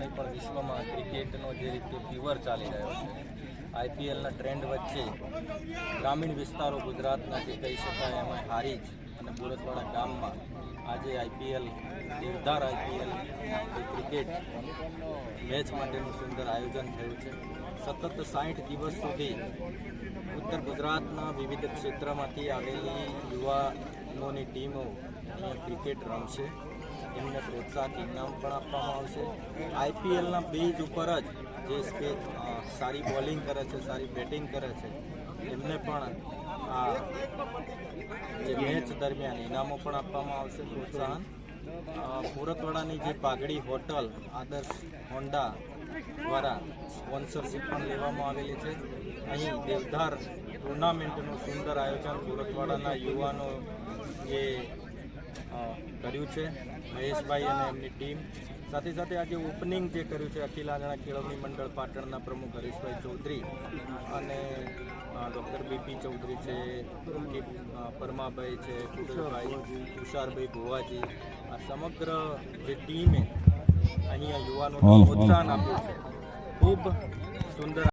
નહીં, પણ વિશ્વમાં ક્રિકેટનો જે રીતે ફીવર ચાલી રહ્યો છે, આઈપીએલના ટ્રેન્ડ વચ્ચે ગ્રામીણ વિસ્તારો ગુજરાતના જે કહી શકાય એમાં હારી જ અને બોરતવાડા ગામમાં આજે IPL, Deodhar IPL cricket match માટેનું સુંદર આયોજન થયું છે. સતત સાઠ દિવસ સુધી ઉત્તર ગુજરાતના વિવિધ ક્ષેત્રમાંથી આવેલી યુવાનોની ટીમો અહીંયા ક્રિકેટ રમશે. એમને પ્રોત્સાહક ઇનામ પણ આપવામાં આવશે. આઈપીએલના બેઝ ઉપર જ જે સ્પે સારી બોલિંગ કરે છે, સારી બેટિંગ કરે છે, એમને પણ આ જે મેચ દરમિયાન ઇનામો પણ આપવામાં આવશે, પ્રોત્સાહન. સુરતવાડાની જે પાઘડી હોટલ આદર્શ હોન્ડા દ્વારા સ્પોન્સરશીપ પણ લેવામાં આવેલી છે. અહીં દેવધાર ટુર્નામેન્ટનું સુંદર આયોજન સુરતવાડાના યુવાનો જે કર્યું છે મહેશભાઈ અને એમની ટીમ. સાથે સાથે આજે ઓપનિંગ જે કર્યું છે અખિલ આંગણા કેળવણી મંડળ પાટણના પ્રમુખ હરીશભાઈ ચૌધરી અને ડૉક્ટર બીપી ચૌધરી છે પરમાભાઈ છે કુશળભાઈ તુષારભાઈ ભુવાજી. આ સમગ્ર જે ટીમે અહીંયા યુવાનોને પ્રોત્સાહન આપ્યું છે. ખૂબ સુંદર